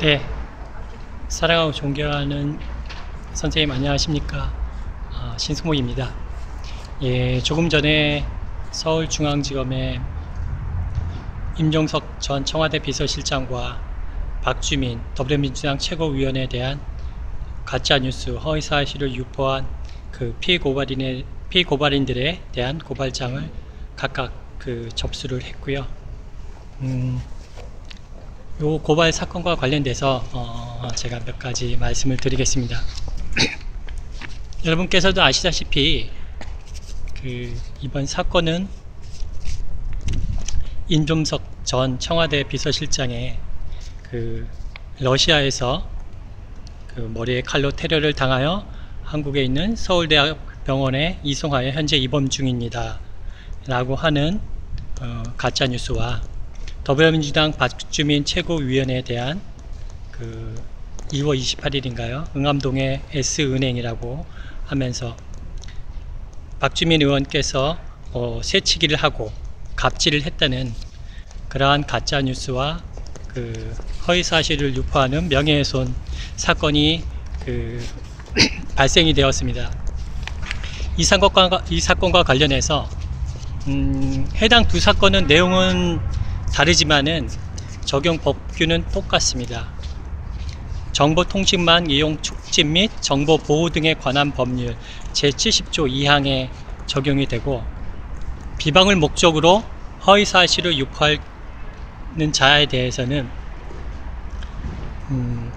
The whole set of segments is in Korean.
네, 사랑하고 존경하는 선생님 안녕하십니까? 아, 신승목입니다. 예, 조금 전에 서울중앙지검의 임종석 전 청와대 비서실장과 박주민 더불어민주당 최고위원에 대한 가짜뉴스 허위사실을 유포한 그 피고발인의 피고발인들에 대한 고발장을 각각 그 접수를 했고요. 음, 요 고발 사건과 관련돼서 어, 제가 몇 가지 말씀을 드리겠습니다. 여러분께서도 아시다시피 그 이번 사건은 임종석 전 청와대 비서실장의 그 러시아에서 그 머리에 칼로 테러를 당하여 한국에 있는 서울대학병원에 이송하여 현재 입원 중입니다. 라고 하는 어, 가짜 뉴스와 더불어민주당 박주민 최고위원에 대한 그 2월 28일인가요? 응암동의 S은행이라고 하면서 박주민 의원께서 어, 새치기를 하고 갑질을 했다는 그러한 가짜 뉴스와 그 허위 사실을 유포하는 명예훼손 사건이 그 발생이 되었습니다. 이 사건과 이 사건과 관련해서 음, 해당 두 사건은 내용은 다르지만은 적용 법규는 똑같습니다. 정보통신망 이용 촉진 및 정보 보호 등에 관한 법률 제70조 2항에 적용이 되고 비방을 목적으로 허위 사실을 유포하는 자에 대해서는 음,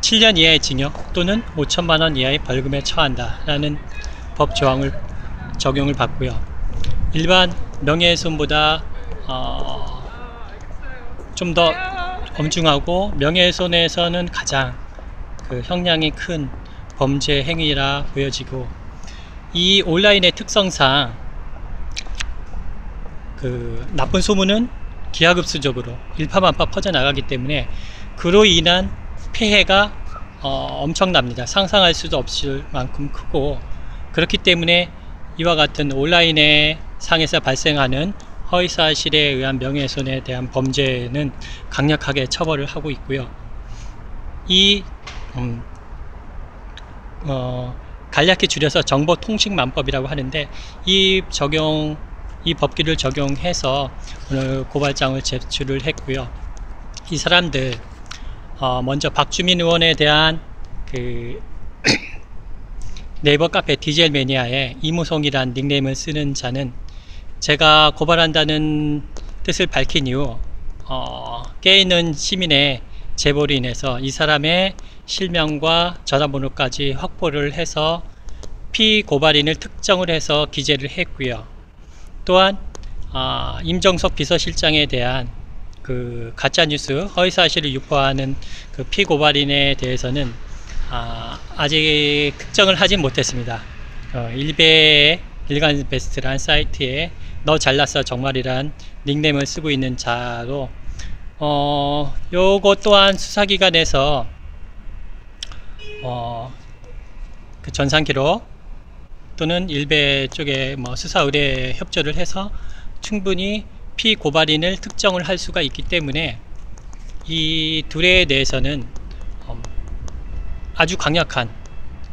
7년 이하의 징역 또는 5천만 원 이하의 벌금에 처한다라는 법 조항을 적용을 받고요. 일반 명예훼손보다 어, 좀 더 엄중하고 명예훼손에서는 가장 그 형량이 큰 범죄 행위라 보여지고 이 온라인의 특성상 그 나쁜 소문은 기하급수적으로 일파만파 퍼져나가기 때문에 그로 인한 폐해가 어, 엄청납니다. 상상할 수도 없을 만큼 크고 그렇기 때문에 이와 같은 온라인의 상에서 발생하는 허위사실에 의한 명예훼손에 대한 범죄는 강력하게 처벌을 하고 있고요. 이 음, 어, 간략히 줄여서 정보통신망법이라고 하는데 이 적용 이 법규를 적용해서 오늘 고발장을 제출을 했고요. 이 사람들 어, 먼저 박주민 의원에 대한 그 네이버 카페 디젤 매니아의 이무송이란 닉네임을 쓰는 자는 제가 고발한다는 뜻을 밝힌 이후 어, 깨있는 시민의 제보로 인해서 이 사람의 실명과 전화번호까지 확보를 해서 피고발인을 특정을 해서 기재를 했고요. 또한 어, 임정석 비서실장에 대한 그 가짜뉴스 허위사실을 유포하는 그 피고발인에 대해서는 아, 아직 특정을 하진 못했습니다. 어, 일베의 일간 베스트란 사이트에 너 잘났어 정말이란 닉네임을 쓰고 있는 자로 어, 요거 또한 수사기관에서 어, 그 전산 기록 또는 일베 쪽에 뭐 수사 의뢰 협조를 해서 충분히 피고발인을 특정을 할 수가 있기 때문에 이 둘에 대해서는 어, 아주 강력한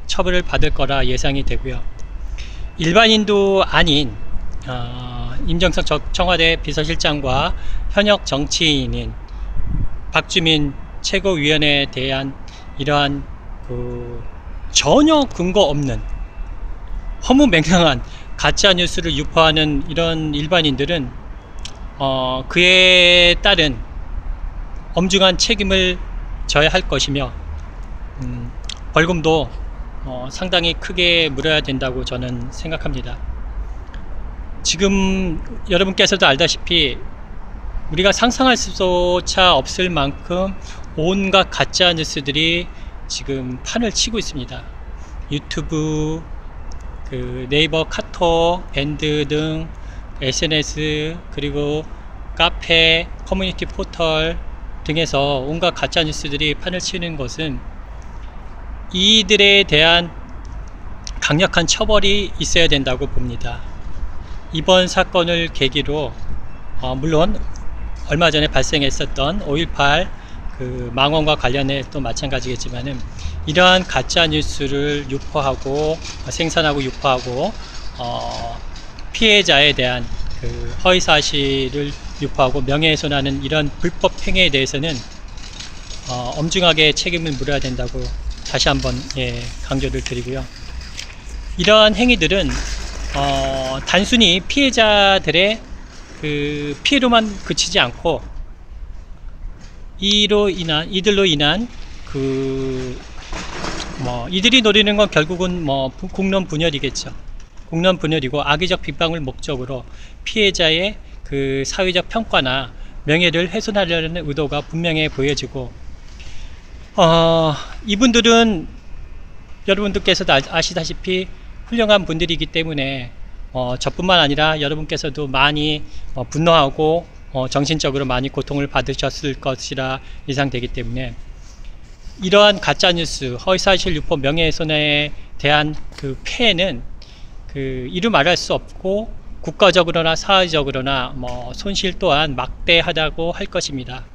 처벌을 받을 거라 예상이 되고요. 일반인도 아닌 어, 임정석 청와대 비서실장과 현역 정치인인 박주민 최고위원에 대한 이러한 그 전혀 근거 없는 허무맹랑한 가짜 뉴스를 유포하는 이런 일반인들은 어, 그에 따른 엄중한 책임을 져야 할 것이며 음, 벌금도 어, 상당히 크게 물어야 된다고 저는 생각합니다. 지금 여러분께서도 알다시피 우리가 상상할 수조차 없을 만큼 온갖 가짜 뉴스들이 지금 판을 치고 있습니다. 유튜브, 그 네이버 카톡, 밴드 등 SNS 그리고 카페, 커뮤니티 포털 등에서 온갖 가짜 뉴스들이 판을 치는 것은 이들에 대한 강력한 처벌이 있어야 된다고 봅니다. 이번 사건을 계기로 어, 물론 얼마 전에 발생했었던 5.18 그 망원과 관련해 또 마찬가지겠지만은 이러한 가짜 뉴스를 유포하고 어, 생산하고 유포하고 어, 피해자에 대한 그 허위 사실을 유포하고 명예훼손하는 이런 불법 행위에 대해서는 어, 엄중하게 책임을 물어야 된다고 다시 한번 예, 강조를 드리고요. 이러한 행위들은 어, 단순히 피해자들의 그 피해로만 그치지 않고 이로 인한 이들로 인한 그 뭐 이들이 노리는 건 결국은 뭐 부- 국론 분열이겠죠. 국론 분열이고 악의적 비방을 목적으로 피해자의 그 사회적 평가나 명예를 훼손하려는 의도가 분명해 보여지고 어, 이분들은 여러분들께서도 아- 아시다시피 훌륭한 분들이기 때문에 어, 저뿐만 아니라 여러분께서도 많이 어, 분노하고 어, 정신적으로 많이 고통을 받으셨을 것이라 예상되기 때문에 이러한 가짜 뉴스, 허위사실 유포, 명예훼손에 대한 그 폐해는 그 이루 말할 수 없고 국가적으로나 사회적으로나 뭐 손실 또한 막대하다고 할 것입니다.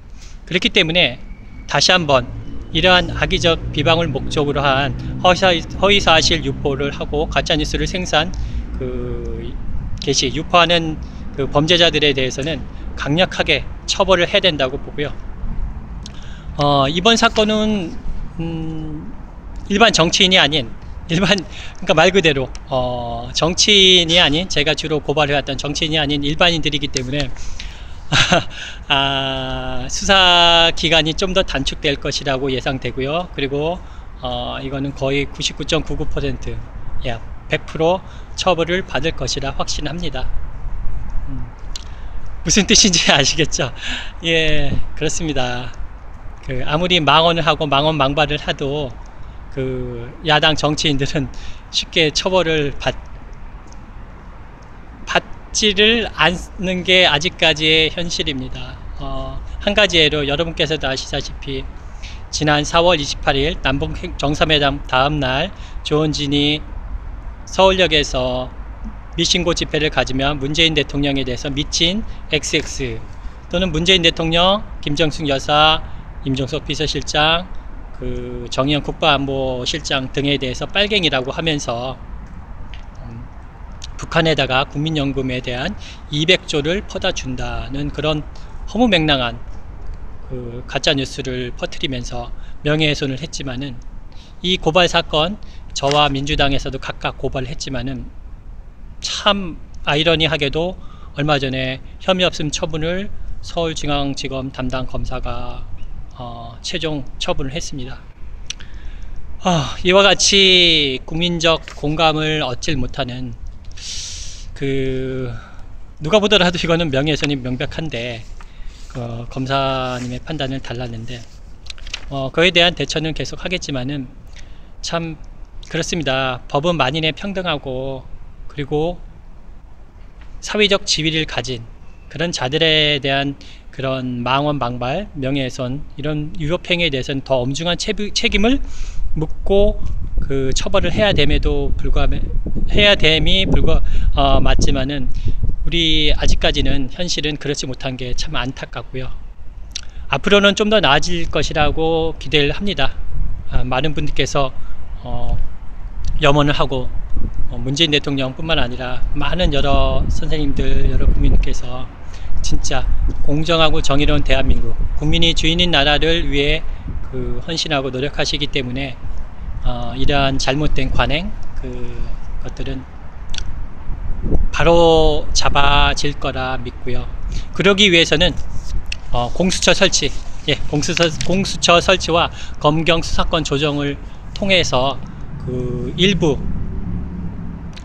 그렇기 때문에 다시 한번 이러한 악의적 비방을 목적으로 한 허위사- 허위사실 유포를 하고 가짜뉴스를 생산 그 게시 유포하는 그 범죄자들에 대해서는 강력하게 처벌을 해야 된다고 보고요. 어, 이번 사건은 음, 일반 정치인이 아닌 일반 그러니까 말 그대로 어, 정치인이 아닌 제가 주로 고발해왔던 정치인이 아닌 일반인들이기 때문에 아, 수사 기간이 좀 더 단축될 것이라고 예상되고요. 그리고 어, 이거는 거의 99.99%약 100% 처벌을 받을 것이라 확신합니다. 음, 무슨 뜻인지 아시겠죠? 예, 그렇습니다. 그 아무리 망언을 하고 망언 망발을 해도 그 야당 정치인들은 쉽게 처벌을 받 받지를 않는 게 아직까지의 현실입니다. 어, 한 가지 예로 여러분께서도 아시다시피 지난 4월 28일 남북 행- 정상회담 다음 날 조원진이 서울역에서 미신고 집회를 가지면 문재인 대통령에 대해서 미친 XX 또는 문재인 대통령, 김정숙 여사, 임종석 비서실장, 그 정의연 국가안보실장 등에 대해서 빨갱이라고 하면서 음, 북한에다가 국민연금에 대한 200조를 퍼다 준다는 그런 허무맹랑한 그 가짜 뉴스를 퍼뜨리면서 명예훼손을 했지만은 이 고발 사건 저와 민주당에서도 각각 고발을 했지만은 참 아이러니하게도 얼마 전에 혐의 없음 처분을 서울중앙지검 담당 검사가 어, 최종 처분을 했습니다. 아, 이와 같이 국민적 공감을 얻질 못하는 그 누가 보더라도 이거는 명예훼손이 명백한데 어, 검사님의 판단을 달랐는데 어, 그에 대한 대처는 계속 하겠지만은 참 그렇습니다. 법은 만인의 평등하고 그리고 사회적 지위를 가진 그런 자들에 대한 그런 망언, 망발, 명예훼손 이런 위법행위에 대해서는 더 엄중한 책임을 묻고 그 처벌을 해야 됨에도 불구하 해야 됨이 불과 어, 맞지만은 우리 아직까지는 현실은 그렇지 못한 게 참 안타깝고요. 앞으로는 좀 더 나아질 것이라고 기대를 합니다. 아, 많은 분들께서 어, 염원을 하고 어, 문재인 대통령뿐만 아니라 많은 여러 선생님들, 여러 국민께서 진짜 공정하고 정의로운 대한민국, 국민이 주인인 나라를 위해 그 헌신하고 노력하시기 때문에 어, 이러한 잘못된 관행, 그 것들은 바로 잡아질 거라 믿고요. 그러기 위해서는 어, 공수처 설치, 예, 공수처, 공수처 설치와 검경 수사권 조정을 통해서 그 일부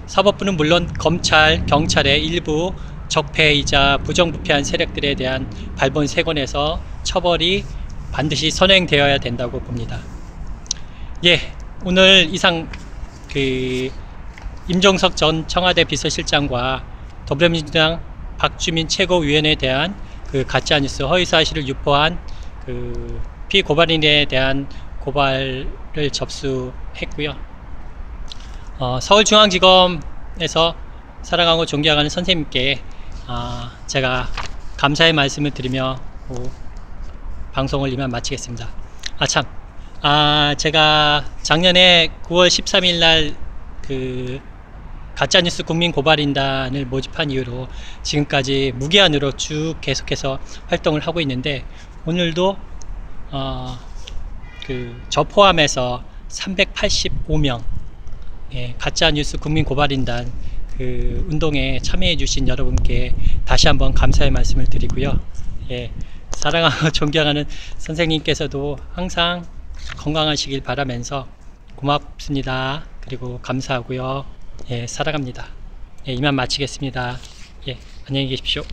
사법부는 물론 검찰, 경찰의 일부 적폐이자 부정부패한 세력들에 대한 발본 세건에서 처벌이 반드시 선행되어야 된다고 봅니다. 예, 오늘 이상 그 임종석 전 청와대 비서실장과 더불어민주당 박주민 최고위원에 대한 그 가짜뉴스 허위사실을 유포한 그 피고발인에 대한 고발을 접수했고요. 어, 서울중앙지검에서 사랑하고 존경하는 선생님께 아, 제가 감사의 말씀을 드리며 뭐 방송을 이만 마치겠습니다. 아 참, 아 제가 작년에 9월 13일 날 그 가짜뉴스 국민 고발인단을 모집한 이후로 지금까지 무기한으로 쭉 계속해서 활동을 하고 있는데 오늘도 어, 그 저 포함해서 385명 예, 가짜뉴스 국민 고발인단 그 운동에 참여해주신 여러분께 다시 한번 감사의 말씀을 드리고요. 예, 사랑하고 존경하는 선생님께서도 항상 건강하시길 바라면서 고맙습니다. 그리고 감사하고요. 예, 사랑합니다. 예, 이만 마치겠습니다. 예, 안녕히 계십시오.